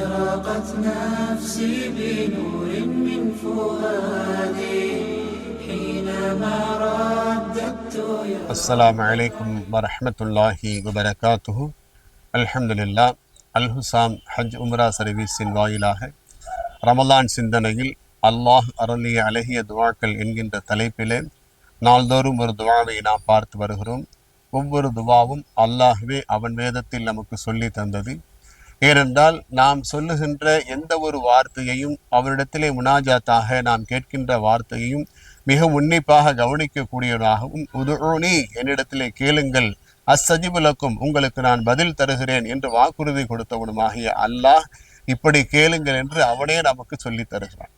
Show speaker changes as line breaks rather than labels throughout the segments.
أشرقت نفسي بنور من فؤادي حينما رددت يا
அஸ்ஸலாமு அலைக்கும் வரஹ்மத்துல்லாஹி வபரகாத்துஹு அல்ஹம்துலில்லா அல்ஹுசாம் ஹஜ் உம்ரா சர்வீஸின் வாயிலாக ரமலான் சிந்தனையில் அல்லாஹ் அருளிய அழகிய துவாக்கள் என்கின்ற தலைப்பிலே நாள்தோறும் ஒரு துவாவை நாம் பார்த்து வருகிறோம் ஒவ்வொரு துவாவும் அல்லாஹ்வே அவன் வேதத்தில் நமக்கு சொல்லி தந்தது ஏனென்றால் நாம் சொல்லுகின்ற எந்த ஒரு வார்த்தையையும் அவரிடத்திலே முனாஜாத்தாக நாம் கேட்கின்ற வார்த்தையையும் மிக உன்னிப்பாக கவனிக்கக்கூடியவராகவும் உதுரோனி என்னிடத்திலே கேளுங்கள். அசஜிபுலக்கும் உங்களுக்கு நான் பதில் தருகிறேன் என்று வாக்குறுதி கொடுத்தவனுமாகிய அல்லாஹ் இப்படி கேளுங்கள் என்று அவனே நமக்கு சொல்லித் தருகிறான்.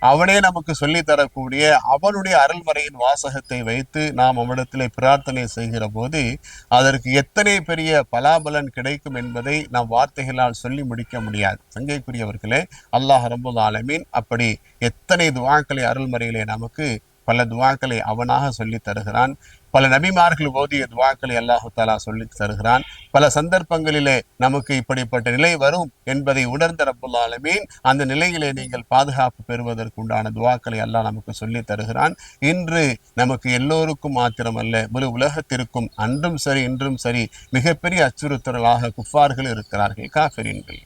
அவனே நமக்கு சொல்லி தரக்கூடிய அவனுடைய அருள்மறையின் வாசகத்தை வைத்து நாம் அவனிடத்திலே பிரார்த்தனை செய்கிற போது அதற்கு எத்தனை பெரிய பலாபலன் கிடைக்கும் என்பதை நாம் வார்த்தைகளால் சொல்லி முடிக்க முடியாது. சங்கைக்குரியவர்களே அல்லாஹ் ரபுல் ஆலமீன் அப்படி எத்தனை துவாக்களை அருள்மறையிலே நமக்கு பல துவாக்களை அவனாக சொல்லி தருகிறான். பல நபிமார்கள் ஓதிய துவாக்களை அல்லாஹு தாலா சொல்லி தருகிறான். பல சந்தர்ப்பங்களிலே நமக்கு இப்படிப்பட்ட நிலை வரும் என்பதை உணர்ந்த ரப்புல் ஆலமீன் அந்த நிலையிலே நீங்கள் பாதுகாப்பு பெறுவதற்கு உண்டான துவாக்களை அல்லாஹ் நமக்கு சொல்லி தருகிறான். இன்று நமக்கு எல்லோருக்கும் மாத்திரமல்ல முழு உலகத்திற்கும் அன்றும் சரி இன்றும் சரி மிகப்பெரிய அச்சுறுத்தலாக குஃபார்கள் இருக்கிறார்கள் காஃபிரீன்கள்.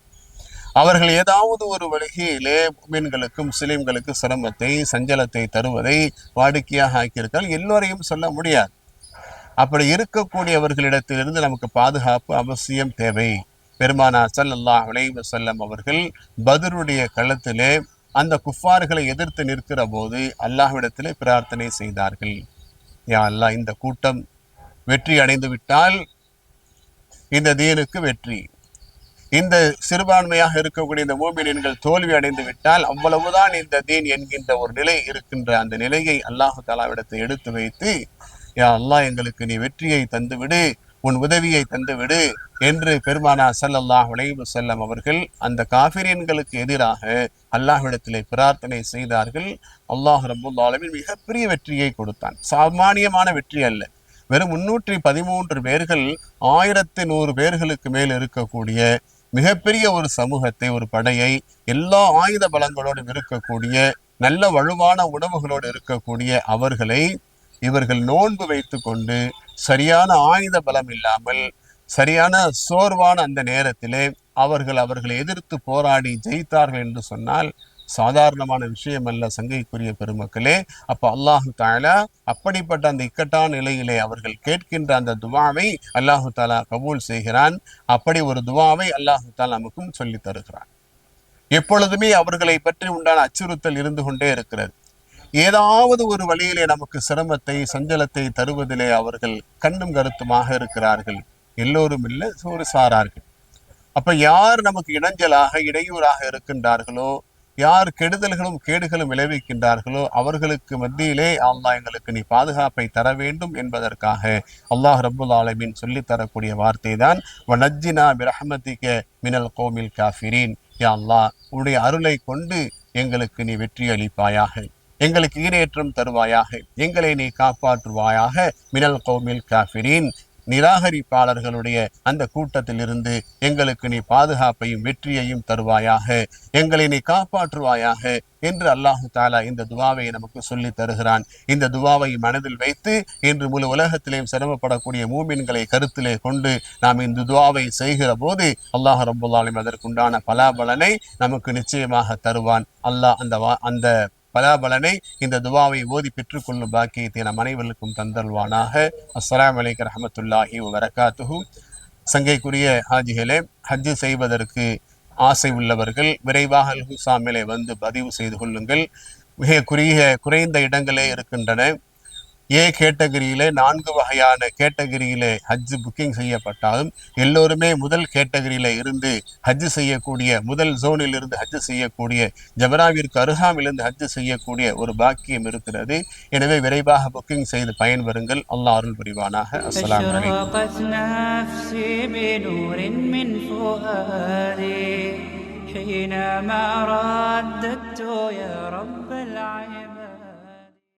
அவர்கள் ஏதாவது ஒரு வழியிலே மீன்களுக்கும் முஸ்லீம்களுக்கும் சிரமத்தை சஞ்சலத்தை தருவதை வாடிக்கையாக ஆக்கியிருக்கால் எல்லோரையும் சொல்ல முடியாது. அப்படி இருக்கக்கூடியவர்களிடத்திலிருந்து நமக்கு பாதுகாப்பு அவசியம் தேவை. பெருமானா ஸல்லல்லாஹு அலைஹி செல்லம் அவர்கள் பதருடைய களத்திலே அந்த குஃபார்களை எதிர்த்து நிற்கிற போது அல்லாஹ்விடத்திலே பிரார்த்தனை செய்தார்கள். யா அல்லாஹ் இந்த கூட்டம் வெற்றி அடைந்து விட்டால் இந்த தீனுக்கு வெற்றி. இந்த சிறுபான்மையாக இருக்கக்கூடிய இந்த மூமினின்கள் தோல்வி அடைந்து விட்டால் அவ்வளவுதான் இந்த தீன் என்கின்ற ஒரு நிலை இருக்கின்ற அந்த நிலையை அல்லாஹு தாலாவிடத்தை எடுத்து வைத்து யா அல்லாஹ் எங்களுக்கு நீ வெற்றியை தந்துவிடு உன் உதவியை தந்துவிடு என்று பெருமானா சல்லல்லாஹ் உலைவு செல்லம் அவர்கள் அந்த காபிரியன்களுக்கு எதிராக அல்லாஹ்விடத்திலே பிரார்த்தனை செய்தார்கள். அல்லாஹ் ரப்புல் ஆலமீன் மிகப்பெரிய வெற்றியை கொடுத்தான். சாமானியமான வெற்றி அல்ல. வெறும் முன்னூற்றி பதிமூன்று பேர்கள் ஆயிரத்தி நூறு பேர்களுக்கு மேல் இருக்கக்கூடிய மிகப்பெரிய ஒரு சமூகத்தை ஒரு படையை எல்லா ஆயுத பலங்களோடும் இருக்கக்கூடிய நல்ல வலுவான உணவுகளோடு இருக்கக்கூடிய அவர்களை இவர்கள் நோன்பு வைத்து கொண்டு சரியான ஆயுத பலம் இல்லாமல் சரியான சோர்வான அந்த நேரத்திலே அவர்கள் அவர்களை எதிர்த்து போராடி ஜெயித்தார்கள் என்று சொன்னால் சாதாரணமான விஷயம் அல்ல சங்கைக்குரிய பெருமக்களே. அப்போ அல்லாஹு தாலா அப்படிப்பட்ட அந்த இக்கட்டான நிலையிலே அவர்கள் கேட்கின்ற அந்த துவாவை அல்லாஹு தாலா கபூல் செய்கிறான். அப்படி ஒரு துவாவை அல்லாஹு தாலா நமக்கும் சொல்லி தருகிறான். எப்பொழுதுமே அவர்களை பற்றி உண்டான அச்சுறுத்தல் இருந்து கொண்டே இருக்கிறது. ஏதாவது ஒரு வழியிலே நமக்கு சிரமத்தை சஞ்சலத்தை தருவதிலே அவர்கள் கண்ணும் கருத்துமாக இருக்கிறார்கள். எல்லோரும் இல்லை ஒரு சாரார்கள். அப்ப யார் நமக்கு இடைஞ்சலாக இடையூறாக இருக்கின்றார்களோ யார் கெடுதல்களும் கேடுகளும் விளைவிக்கின்றார்களோ அவர்களுக்கு மத்தியிலே அல்லாஹ் எங்களுக்கு நீ பாதுகாப்பை தர வேண்டும் என்பதற்காக அல்லாஹ் ரபுல் ஆலமின் சொல்லித் தரக்கூடிய வார்த்தை தான் வனஜ்ஜினா பிரஹமதிக்க மினல் கோமில் காஃபிரீன். யா அல்லாஹ் உன்னுடைய அருளை கொண்டு எங்களுக்கு நீ வெற்றி அளிப்பாயாக எங்களுக்கு ஈரேற்றம் தருவாயாக எங்களை நீ காப்பாற்றுவாயாக மினல் கோமில் காஃபிரீன். நிராகரிப்பாளர்களுடைய அந்த கூட்டத்திலிருந்து எங்களுக்கு நீ பாதுகாப்பையும் வெற்றியையும் தருவாயாக எங்களை நீ காப்பாற்றுவாயாக என்று அல்லாஹு தாலா இந்த துவாவை நமக்கு சொல்லி தருகிறான். இந்த துவாவை மனதில் வைத்து இன்று முழு உலகத்திலேயும் சிரமப்படக்கூடிய மூமின்களை கருத்திலே கொண்டு நாம் இந்த துவாவை செய்கிற போது அல்லாஹ் ரபுல்லாலும் அதற்குண்டான பலாபலனை நமக்கு நிச்சயமாக தருவான். அல்லாஹ் அந்த வா அந்த பலாபலனை இந்த துவாவை ஓதி பெற்றுக்கொள்ளும் பாக்கியத்தை நம் அனைவருக்கும் தந்தல்வானாக அஸ்லாம் அலைக்கும் ரஹமத்துல்லாஹி வரகாத்துஹு சங்கைக்குரிய ஹாஜிகளே ஹஜ்ஜு செய்வதற்கு ஆசை உள்ளவர்கள் விரைவாக அல்ஹுசாமிலே வந்து பதிவு செய்து கொள்ளுங்கள். மிக குறுகிய குறைந்த இடங்களே இருக்கின்றன. ஏ கேட்டகரியிலே நான்கு வகையான கேட்டகரியிலே ஹஜ் புக்கிங் செய்யப்பட்டாலும் எல்லோருமே முதல் கேட்டகரியில இருந்து ஹஜ் செய்யக்கூடிய முதல் ஜோனில் இருந்து ஹஜ் செய்யக்கூடிய ஜபராவிற்கு அருகாமிலிருந்து ஹஜ் செய்யக்கூடிய ஒரு பாக்கியம் இருக்கிறது எனவே விரைவாக புக்கிங் செய்து பயன்பெறுங்கள் அல்லாஹ் அருள் புரிவானாக அஸ்ஸலாமு அலைக்கும்
أشرقت نفسي بنور من فؤادي حينما رددت يا رب العباد